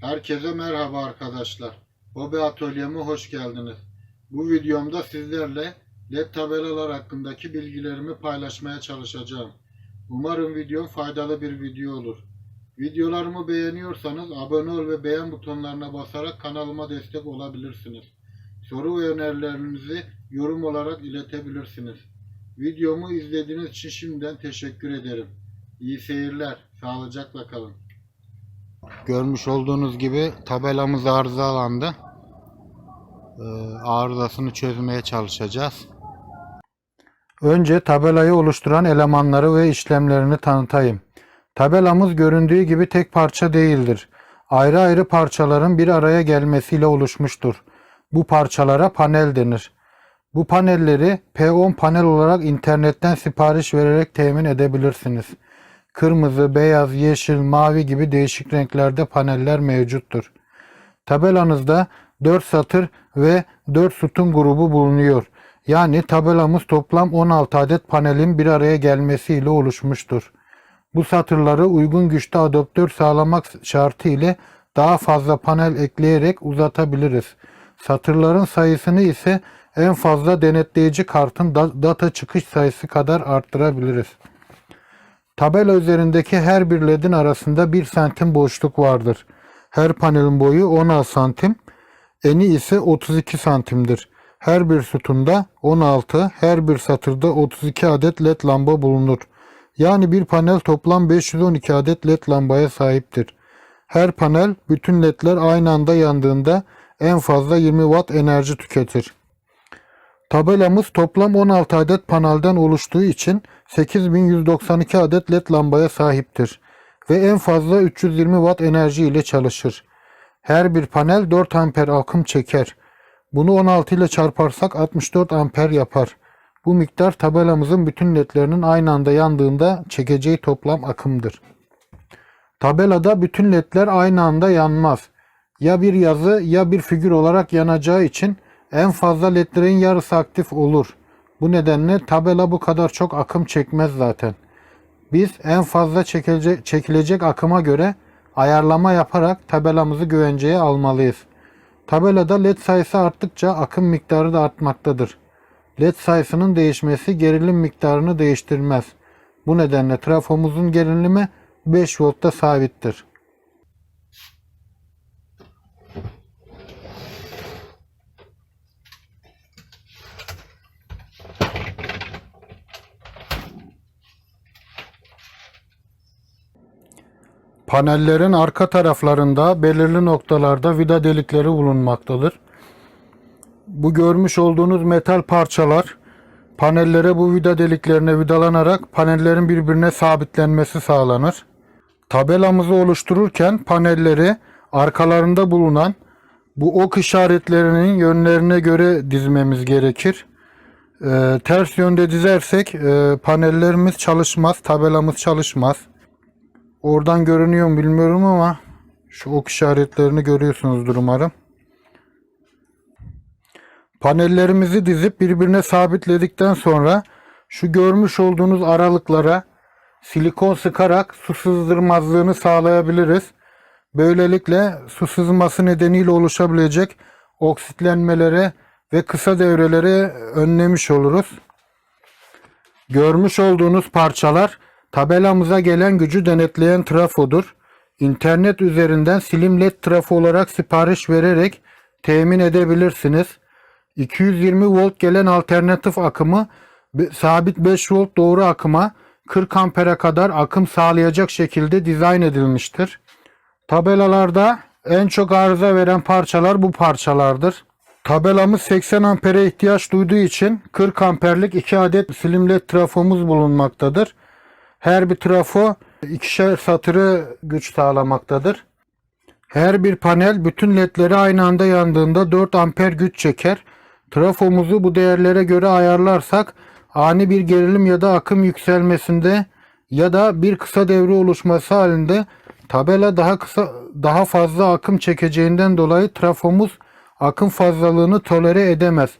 Herkese merhaba arkadaşlar. Hobi atölyeme hoş geldiniz. Bu videomda sizlerle LED tabelalar hakkındaki bilgilerimi paylaşmaya çalışacağım. Umarım videom faydalı bir video olur. Videolarımı beğeniyorsanız abone ol ve beğen butonlarına basarak kanalıma destek olabilirsiniz. Soru ve önerilerinizi yorum olarak iletebilirsiniz. Videomu izlediğiniz için şimdiden teşekkür ederim. İyi seyirler. Sağlıcakla kalın. Görmüş olduğunuz gibi tabelamız arızalandı. Ee, arızasını çözmeye çalışacağız. Önce tabelayı oluşturan elemanları ve işlemlerini tanıtayım. Tabelamız göründüğü gibi tek parça değildir. Ayrı ayrı parçaların bir araya gelmesiyle oluşmuştur. Bu parçalara panel denir. Bu panelleri P10 panel olarak internetten sipariş vererek temin edebilirsiniz. Kırmızı, beyaz, yeşil, mavi gibi değişik renklerde paneller mevcuttur. Tabelanızda 4 satır ve 4 sütun grubu bulunuyor. Yani tabelamız toplam 16 adet panelin bir araya gelmesiyle oluşmuştur. Bu satırları uygun güçte adaptör sağlamak şartı ile daha fazla panel ekleyerek uzatabiliriz. Satırların sayısını ise en fazla denetleyici kartın da- data çıkış sayısı kadar arttırabiliriz. Tabela üzerindeki her bir ledin arasında 1 santim boşluk vardır. Her panelin boyu 16 santim, eni ise 32 santimdir. Her bir sütunda 16, her bir satırda 32 adet led lamba bulunur. Yani bir panel toplam 512 adet led lambaya sahiptir. Her panel bütün ledler aynı anda yandığında en fazla 20 watt enerji tüketir. Tabelamız toplam 16 adet panelden oluştuğu için 8192 adet led lambaya sahiptir ve en fazla 320 watt enerji ile çalışır. Her bir panel 4 amper akım çeker. Bunu 16 ile çarparsak 64 amper yapar. Bu miktar tabelamızın bütün ledlerinin aynı anda yandığında çekeceği toplam akımdır. Tabelada bütün ledler aynı anda yanmaz. Ya bir yazı ya bir figür olarak yanacağı için en fazla ledlerin yarısı aktif olur. Bu nedenle tabela bu kadar çok akım çekmez zaten. Biz en fazla çekilecek, çekilecek akıma göre ayarlama yaparak tabelamızı güvenceye almalıyız. Tabelada led sayısı arttıkça akım miktarı da artmaktadır. LED sayısının değişmesi gerilim miktarını değiştirmez. Bu nedenle trafomuzun gerilimi 5 voltta sabittir. Panellerin arka taraflarında belirli noktalarda vida delikleri bulunmaktadır. Bu görmüş olduğunuz metal parçalar panellere bu vida deliklerine vidalanarak panellerin birbirine sabitlenmesi sağlanır. Tabelamızı oluştururken panelleri arkalarında bulunan bu ok işaretlerinin yönlerine göre dizmemiz gerekir. Ee, ters yönde dizersek e, panellerimiz çalışmaz, tabelamız çalışmaz. Oradan görünüyor mu bilmiyorum ama şu ok işaretlerini görüyorsunuzdur umarım. Panellerimizi dizip birbirine sabitledikten sonra şu görmüş olduğunuz aralıklara silikon sıkarak su sızdırmazlığını sağlayabiliriz. Böylelikle su sızması nedeniyle oluşabilecek oksitlenmelere ve kısa devreleri önlemiş oluruz. Görmüş olduğunuz parçalar tabelamıza gelen gücü denetleyen trafodur. İnternet üzerinden silim led trafo olarak sipariş vererek temin edebilirsiniz. 220 volt gelen alternatif akımı sabit 5 volt doğru akıma 40 ampere kadar akım sağlayacak şekilde dizayn edilmiştir. Tabelalarda en çok arıza veren parçalar bu parçalardır. Tabelamız 80 ampere ihtiyaç duyduğu için 40 amperlik 2 adet slim led trafomuz bulunmaktadır. Her bir trafo ikişer satırı güç sağlamaktadır. Her bir panel bütün ledleri aynı anda yandığında 4 amper güç çeker. Trafomuzu bu değerlere göre ayarlarsak ani bir gerilim ya da akım yükselmesinde ya da bir kısa devre oluşması halinde tabela daha kısa daha fazla akım çekeceğinden dolayı trafomuz akım fazlalığını tolere edemez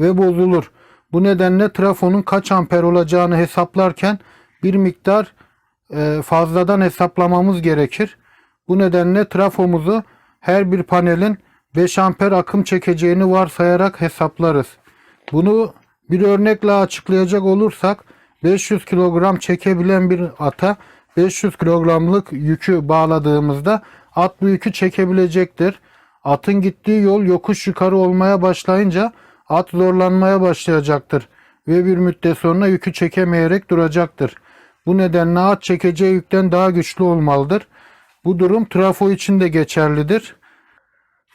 ve bozulur. Bu nedenle trafonun kaç amper olacağını hesaplarken bir miktar e, fazladan hesaplamamız gerekir. Bu nedenle trafomuzu her bir panelin 5 amper akım çekeceğini varsayarak hesaplarız. Bunu bir örnekle açıklayacak olursak 500 kilogram çekebilen bir ata 500 kilogramlık yükü bağladığımızda at bu yükü çekebilecektir. Atın gittiği yol yokuş yukarı olmaya başlayınca at zorlanmaya başlayacaktır ve bir müddet sonra yükü çekemeyerek duracaktır. Bu nedenle at çekeceği yükten daha güçlü olmalıdır. Bu durum trafo için de geçerlidir.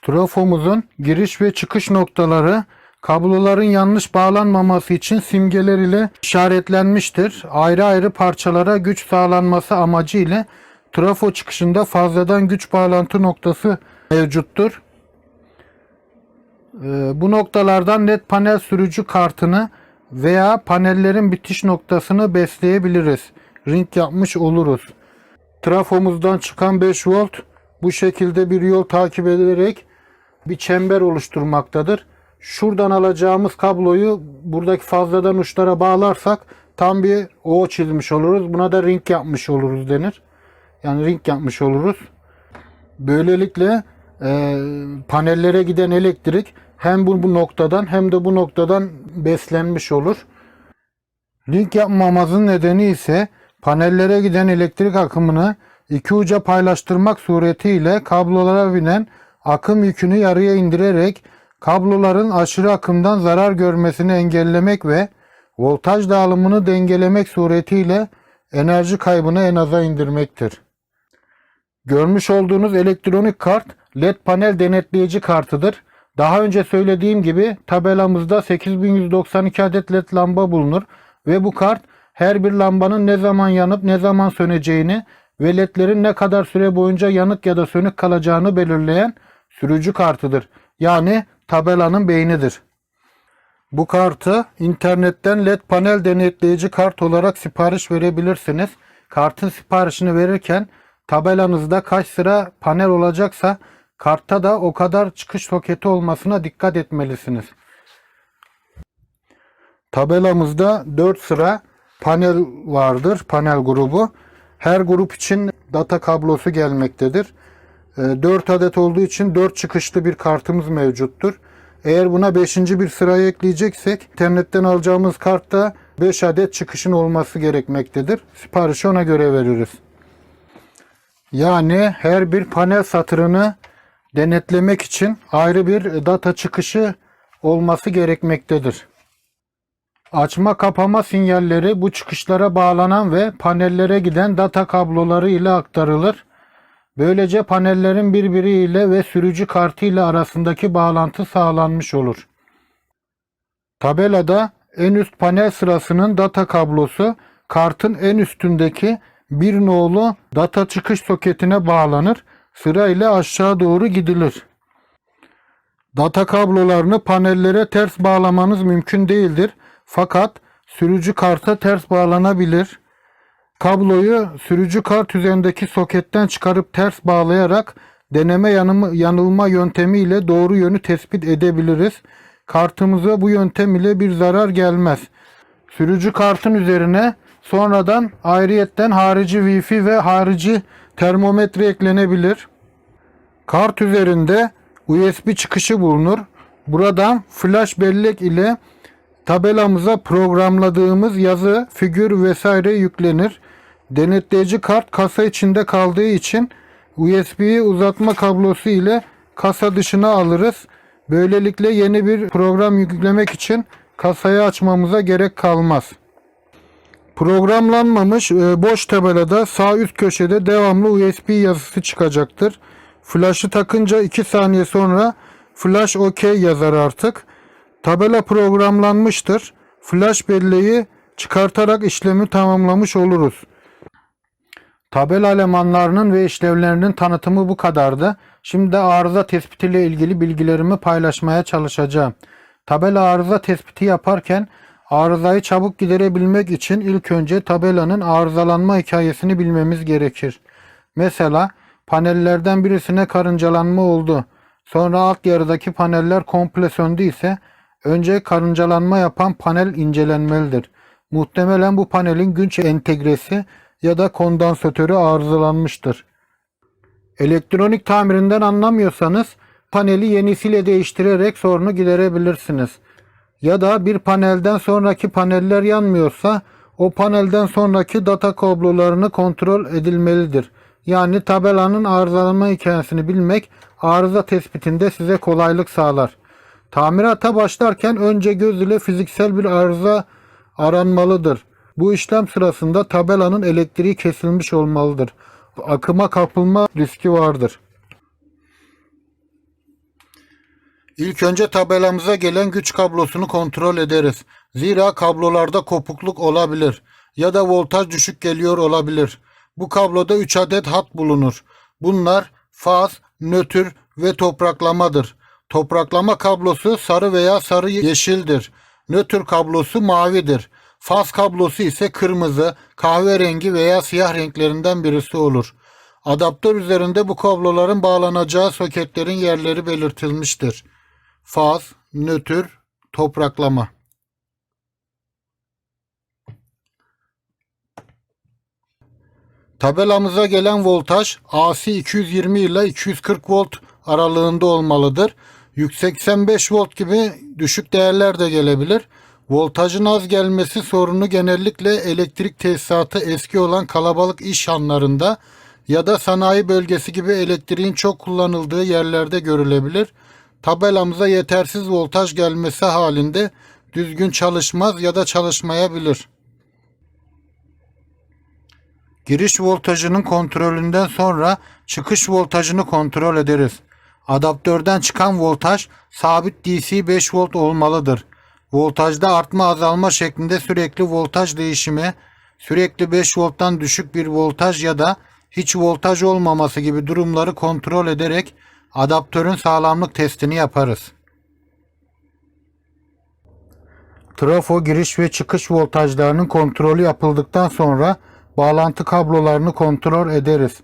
Trafomuzun giriş ve çıkış noktaları kabloların yanlış bağlanmaması için simgeler ile işaretlenmiştir. Ayrı ayrı parçalara güç sağlanması amacı ile trafo çıkışında fazladan güç bağlantı noktası mevcuttur. Ee, Bu noktalardan led panel sürücü kartını veya panellerin bitiş noktasını besleyebiliriz. Ring yapmış oluruz. Trafomuzdan çıkan 5 volt bu şekilde bir yol takip ederek bir çember oluşturmaktadır. Şuradan alacağımız kabloyu buradaki fazladan uçlara bağlarsak tam bir O çizmiş oluruz. Buna da ring yapmış oluruz denir. Yani ring yapmış oluruz. Böylelikle e, panellere giden elektrik hem bu, bu noktadan hem de bu noktadan beslenmiş olur. Link yapmamamızın nedeni ise panellere giden elektrik akımını iki uca paylaştırmak suretiyle kablolara binen akım yükünü yarıya indirerek kabloların aşırı akımdan zarar görmesini engellemek ve voltaj dağılımını dengelemek suretiyle enerji kaybını en aza indirmektir. Görmüş olduğunuz elektronik kart LED panel denetleyici kartıdır. Daha önce söylediğim gibi tabelamızda 8192 adet LED lamba bulunur ve bu kart her bir lambanın ne zaman yanıp ne zaman söneceğini ve ledlerin ne kadar süre boyunca yanık ya da sönük kalacağını belirleyen sürücü kartıdır. Yani tabelanın beynidir. Bu kartı internetten LED panel denetleyici kart olarak sipariş verebilirsiniz. Kartın siparişini verirken tabelanızda kaç sıra panel olacaksa kartta da o kadar çıkış soketi olmasına dikkat etmelisiniz. Tabelamızda 4 sıra panel vardır. Panel grubu. Her grup için data kablosu gelmektedir. 4 adet olduğu için 4 çıkışlı bir kartımız mevcuttur. Eğer buna 5. bir sırayı ekleyeceksek internetten alacağımız kartta 5 adet çıkışın olması gerekmektedir. Siparişi ona göre veririz. Yani her bir panel satırını denetlemek için ayrı bir data çıkışı olması gerekmektedir. Açma kapama sinyalleri bu çıkışlara bağlanan ve panellere giden data kabloları ile aktarılır. Böylece panellerin birbiriyle ve sürücü kartı ile arasındaki bağlantı sağlanmış olur. Tabelada en üst panel sırasının data kablosu kartın en üstündeki bir nolu data çıkış soketine bağlanır. Sırayla aşağı doğru gidilir. Data kablolarını panellere ters bağlamanız mümkün değildir. Fakat sürücü karta ters bağlanabilir. Kabloyu sürücü kart üzerindeki soketten çıkarıp ters bağlayarak deneme yanımı, yanılma yöntemiyle doğru yönü tespit edebiliriz. Kartımıza bu yöntem ile bir zarar gelmez. Sürücü kartın üzerine sonradan ayrıyetten harici Wi-Fi ve harici termometre eklenebilir. Kart üzerinde USB çıkışı bulunur. Buradan flash bellek ile tabelamıza programladığımız yazı, figür vesaire yüklenir. Denetleyici kart kasa içinde kaldığı için USB'yi uzatma kablosu ile kasa dışına alırız. Böylelikle yeni bir program yüklemek için kasayı açmamıza gerek kalmaz. Programlanmamış e, boş tabelada sağ üst köşede devamlı USB yazısı çıkacaktır. Flash'ı takınca 2 saniye sonra flash OK yazar artık. Tabela programlanmıştır. Flash belleği çıkartarak işlemi tamamlamış oluruz. Tabela elemanlarının ve işlevlerinin tanıtımı bu kadardı. Şimdi de arıza tespiti ile ilgili bilgilerimi paylaşmaya çalışacağım. Tabela arıza tespiti yaparken arızayı çabuk giderebilmek için ilk önce tabelanın arızalanma hikayesini bilmemiz gerekir. Mesela panellerden birisine karıncalanma oldu. Sonra alt yarıdaki paneller komple söndü ise önce karıncalanma yapan panel incelenmelidir. Muhtemelen bu panelin güç entegresi ya da kondansatörü arızalanmıştır. Elektronik tamirinden anlamıyorsanız paneli yenisiyle değiştirerek sorunu giderebilirsiniz. Ya da bir panelden sonraki paneller yanmıyorsa o panelden sonraki data kablolarını kontrol edilmelidir. Yani tabelanın arızalanma hikayesini bilmek arıza tespitinde size kolaylık sağlar. Tamirata başlarken önce göz ile fiziksel bir arıza aranmalıdır. Bu işlem sırasında tabelanın elektriği kesilmiş olmalıdır. Akıma kapılma riski vardır. İlk önce tabelamıza gelen güç kablosunu kontrol ederiz. Zira kablolarda kopukluk olabilir ya da voltaj düşük geliyor olabilir. Bu kabloda 3 adet hat bulunur. Bunlar faz, nötr ve topraklamadır. Topraklama kablosu sarı veya sarı yeşildir. Nötr kablosu mavidir. Faz kablosu ise kırmızı, kahverengi veya siyah renklerinden birisi olur. Adaptör üzerinde bu kabloların bağlanacağı soketlerin yerleri belirtilmiştir. Faz, nötr, topraklama. Tabelamıza gelen voltaj AC 220 ile 240 volt aralığında olmalıdır. 185 volt gibi düşük değerler de gelebilir. Voltajın az gelmesi sorunu genellikle elektrik tesisatı eski olan kalabalık iş anlarında ya da sanayi bölgesi gibi elektriğin çok kullanıldığı yerlerde görülebilir. Tabelamıza yetersiz voltaj gelmesi halinde düzgün çalışmaz ya da çalışmayabilir. Giriş voltajının kontrolünden sonra çıkış voltajını kontrol ederiz. Adaptörden çıkan voltaj sabit DC 5 volt olmalıdır. Voltajda artma azalma şeklinde sürekli voltaj değişimi, sürekli 5 volttan düşük bir voltaj ya da hiç voltaj olmaması gibi durumları kontrol ederek adaptörün sağlamlık testini yaparız. Trafo giriş ve çıkış voltajlarının kontrolü yapıldıktan sonra bağlantı kablolarını kontrol ederiz.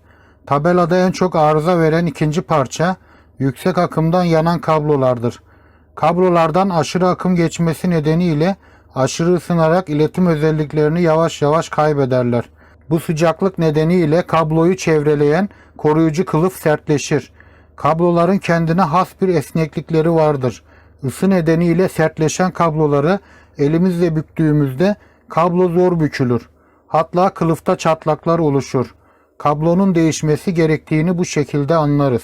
Tabelada en çok arıza veren ikinci parça yüksek akımdan yanan kablolardır. Kablolardan aşırı akım geçmesi nedeniyle aşırı ısınarak iletim özelliklerini yavaş yavaş kaybederler. Bu sıcaklık nedeniyle kabloyu çevreleyen koruyucu kılıf sertleşir. Kabloların kendine has bir esneklikleri vardır. Isı nedeniyle sertleşen kabloları elimizle büktüğümüzde kablo zor bükülür. Hatta kılıfta çatlaklar oluşur. Kablonun değişmesi gerektiğini bu şekilde anlarız.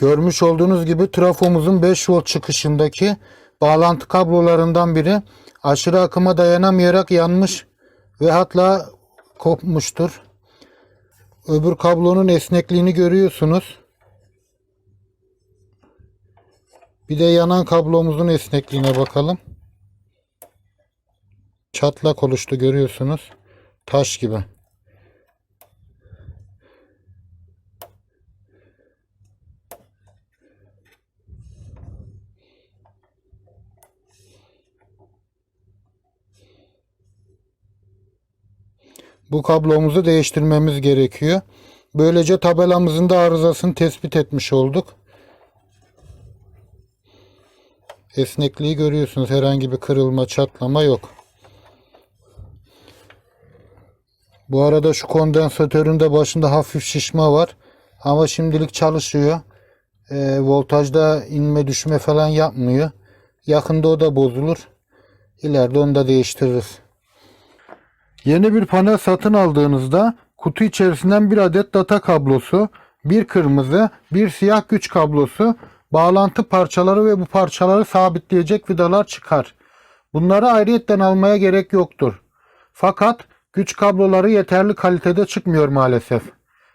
Görmüş olduğunuz gibi trafomuzun 5 volt çıkışındaki bağlantı kablolarından biri aşırı akıma dayanamayarak yanmış ve hatta kopmuştur. Öbür kablonun esnekliğini görüyorsunuz. Bir de yanan kablomuzun esnekliğine bakalım. Çatlak oluştu görüyorsunuz. Taş gibi. Bu kablomuzu değiştirmemiz gerekiyor. Böylece tabelamızın da arızasını tespit etmiş olduk. Esnekliği görüyorsunuz. Herhangi bir kırılma, çatlama yok. Bu arada şu kondansatörün de başında hafif şişme var. Ama şimdilik çalışıyor. E, voltajda inme düşme falan yapmıyor. Yakında o da bozulur. İleride onu da değiştiririz. Yeni bir panel satın aldığınızda kutu içerisinden bir adet data kablosu, bir kırmızı, bir siyah güç kablosu, bağlantı parçaları ve bu parçaları sabitleyecek vidalar çıkar. Bunları ayrıyetten almaya gerek yoktur. Fakat güç kabloları yeterli kalitede çıkmıyor maalesef.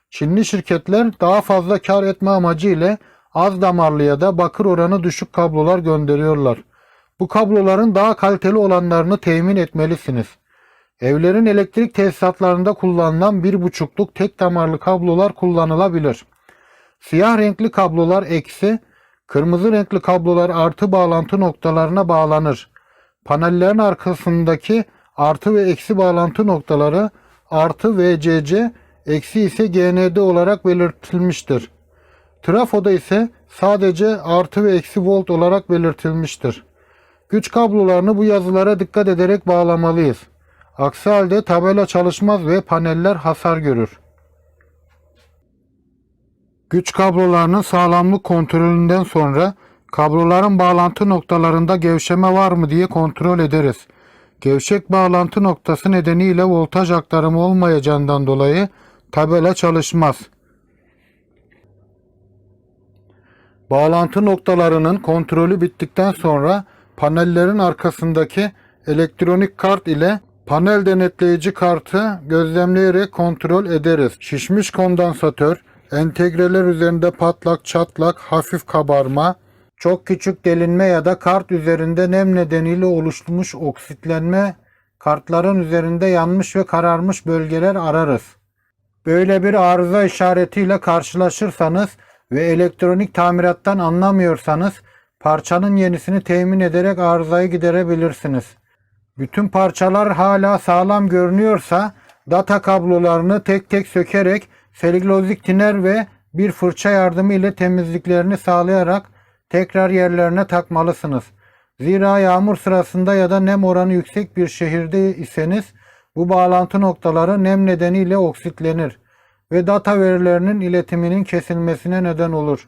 Çinli şirketler daha fazla kar etme amacı ile az damarlı ya da bakır oranı düşük kablolar gönderiyorlar. Bu kabloların daha kaliteli olanlarını temin etmelisiniz. Evlerin elektrik tesisatlarında kullanılan bir buçukluk tek damarlı kablolar kullanılabilir. Siyah renkli kablolar eksi, kırmızı renkli kablolar artı bağlantı noktalarına bağlanır. Panellerin arkasındaki artı ve eksi bağlantı noktaları artı VCC, eksi ise GND olarak belirtilmiştir. Trafoda ise sadece artı ve eksi volt olarak belirtilmiştir. Güç kablolarını bu yazılara dikkat ederek bağlamalıyız. Aksi halde tabela çalışmaz ve paneller hasar görür. Güç kablolarının sağlamlık kontrolünden sonra kabloların bağlantı noktalarında gevşeme var mı diye kontrol ederiz. Gevşek bağlantı noktası nedeniyle voltaj aktarımı olmayacağından dolayı tabela çalışmaz. Bağlantı noktalarının kontrolü bittikten sonra panellerin arkasındaki elektronik kart ile panel denetleyici kartı gözlemleyerek kontrol ederiz. Şişmiş kondansatör, entegreler üzerinde patlak, çatlak, hafif kabarma, çok küçük delinme ya da kart üzerinde nem nedeniyle oluşmuş oksitlenme, kartların üzerinde yanmış ve kararmış bölgeler ararız. Böyle bir arıza işaretiyle karşılaşırsanız ve elektronik tamirattan anlamıyorsanız parçanın yenisini temin ederek arızayı giderebilirsiniz. Bütün parçalar hala sağlam görünüyorsa data kablolarını tek tek sökerek selülozik tiner ve bir fırça yardımı ile temizliklerini sağlayarak tekrar yerlerine takmalısınız. Zira yağmur sırasında ya da nem oranı yüksek bir şehirde iseniz bu bağlantı noktaları nem nedeniyle oksitlenir ve data verilerinin iletiminin kesilmesine neden olur.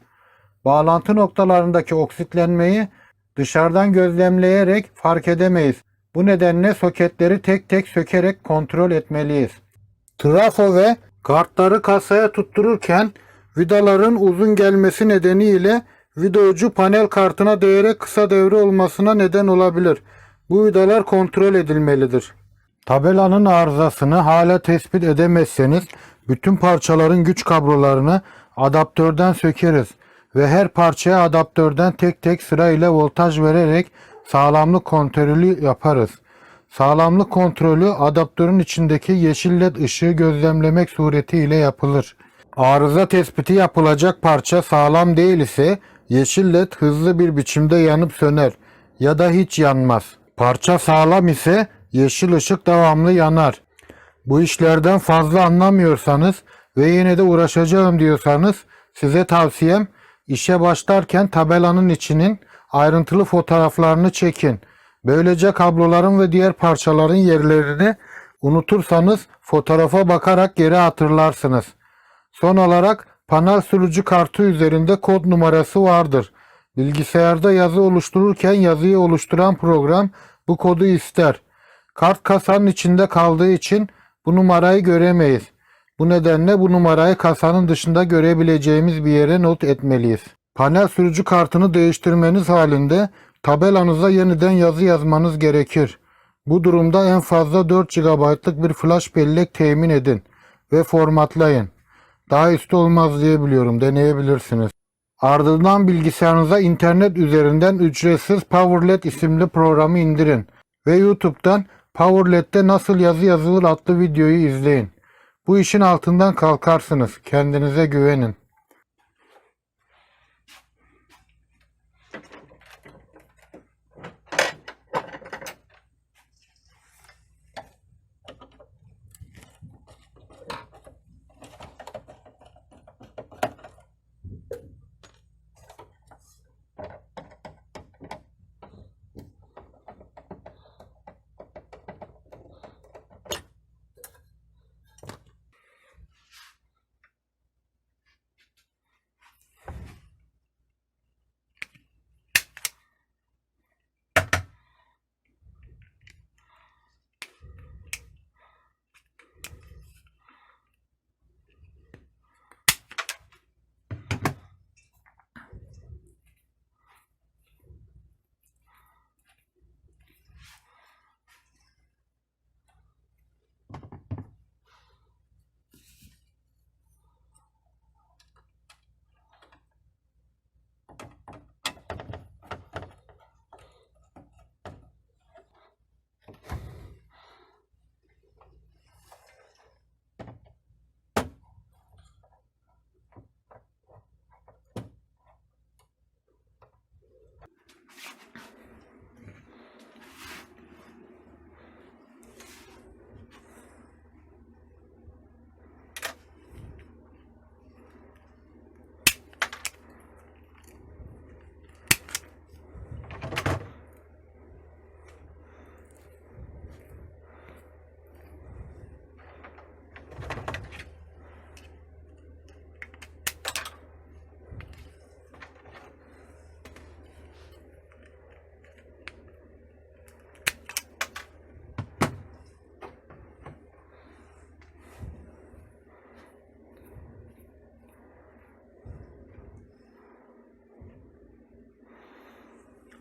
Bağlantı noktalarındaki oksitlenmeyi dışarıdan gözlemleyerek fark edemeyiz. Bu nedenle soketleri tek tek sökerek kontrol etmeliyiz. Trafo ve kartları kasaya tuttururken vidaların uzun gelmesi nedeniyle vida ucu panel kartına değerek kısa devre olmasına neden olabilir. Bu vidalar kontrol edilmelidir. Tabelanın arızasını hala tespit edemezseniz bütün parçaların güç kablolarını adaptörden sökeriz ve her parçaya adaptörden tek tek sırayla voltaj vererek sağlamlık kontrolü yaparız. Sağlamlık kontrolü adaptörün içindeki yeşil led ışığı gözlemlemek suretiyle yapılır. Arıza tespiti yapılacak parça sağlam değil ise yeşil led hızlı bir biçimde yanıp söner ya da hiç yanmaz. Parça sağlam ise yeşil ışık devamlı yanar. Bu işlerden fazla anlamıyorsanız ve yine de uğraşacağım diyorsanız size tavsiyem işe başlarken tabelanın içinin ayrıntılı fotoğraflarını çekin. Böylece kabloların ve diğer parçaların yerlerini unutursanız fotoğrafa bakarak geri hatırlarsınız. Son olarak panel sürücü kartı üzerinde kod numarası vardır. Bilgisayarda yazı oluştururken yazıyı oluşturan program bu kodu ister. Kart kasanın içinde kaldığı için bu numarayı göremeyiz. Bu nedenle bu numarayı kasanın dışında görebileceğimiz bir yere not etmeliyiz. Panel sürücü kartını değiştirmeniz halinde tabelanıza yeniden yazı yazmanız gerekir. Bu durumda en fazla 4 GB'lık bir flash bellek temin edin ve formatlayın. Daha üstü olmaz diye biliyorum. Deneyebilirsiniz. Ardından bilgisayarınıza internet üzerinden ücretsiz PowerLed isimli programı indirin ve YouTube'dan PowerLed'de nasıl yazı yazılır adlı videoyu izleyin. Bu işin altından kalkarsınız. Kendinize güvenin.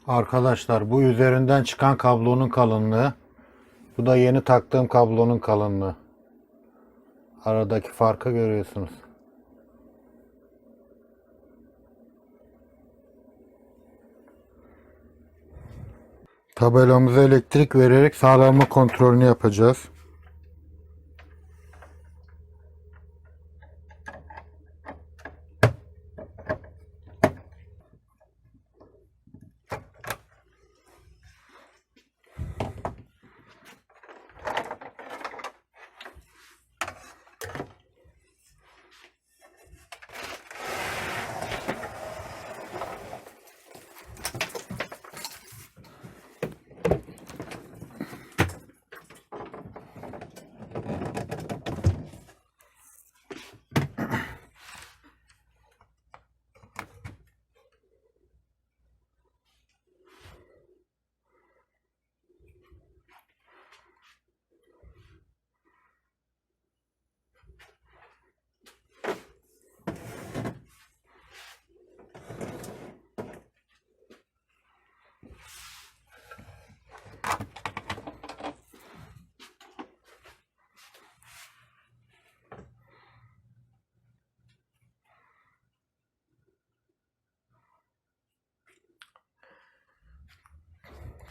Arkadaşlar bu üzerinden çıkan kablonun kalınlığı. Bu da yeni taktığım kablonun kalınlığı. Aradaki farkı görüyorsunuz. Tabelamıza elektrik vererek sağlamlık kontrolünü yapacağız.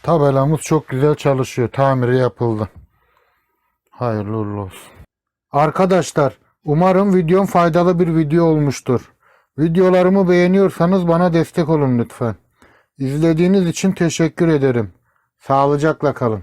Tabelamız çok güzel çalışıyor. Tamiri yapıldı. Hayırlı olsun. Arkadaşlar umarım videom faydalı bir video olmuştur. Videolarımı beğeniyorsanız bana destek olun lütfen. İzlediğiniz için teşekkür ederim. Sağlıcakla kalın.